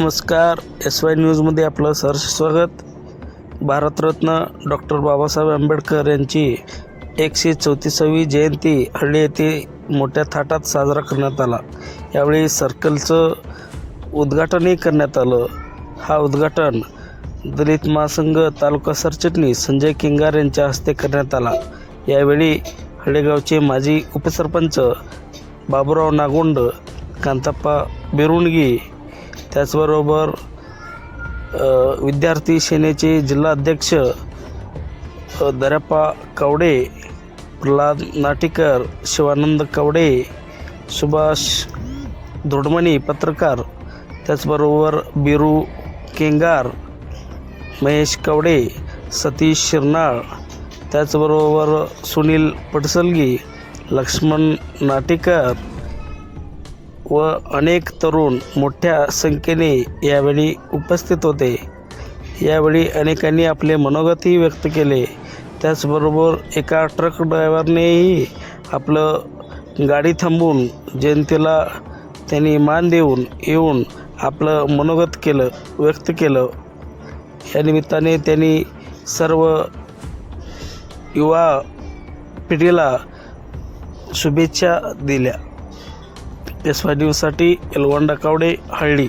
नमस्कार S Y न्यूजमध्ये आपलं सहर्ष स्वागत. भारतरत्न डॉक्टर बाबासाहेब आंबेडकर यांची एकशे चौतीसावी जयंती हळ्ळी येथे मोठ्या थाटात साजरा करण्यात आला. यावेळी सर्कलचं उद्घाटनही करण्यात आलं. हा उद्घाटन दलित महासंघ तालुका सरचिटणीस संजय किंगार यांच्या हस्ते करण्यात आला. यावेळी हळेगावचे माजी उपसरपंच बाबुराव नागोंड कांताप्पा बिरुणगी त्याचबरोबर विद्यार्थी सेनेचे जिल्हाध्यक्ष दर्याप्पा कवडे प्रल्हाद नाटेकर शिवानंद कवडे सुभाष धोडमणी पत्रकार त्याचबरोबर बिरू केंगार महेश कवडे सतीश शिरनाळ त्याचबरोबर सुनील पटसलगी लक्ष्मण नाटेकर व अनेक तरुण मोठ्या संख्येने यावेळी उपस्थित होते. यावेळी अनेकांनी आपले मनोगतही व्यक्त केले. त्याचबरोबर एका ट्रक ड्रायव्हरनेही आपलं गाडी थांबवून जनतेला त्यांनी मान देऊन येऊन आपलं मनोगत केलं व्यक्त केलं. या निमित्ताने त्यांनी सर्व युवा पिढीला शुभेच्छा दिल्या. एस वाय न्यूजसाठी एलवंडा कावडे हळ्ळी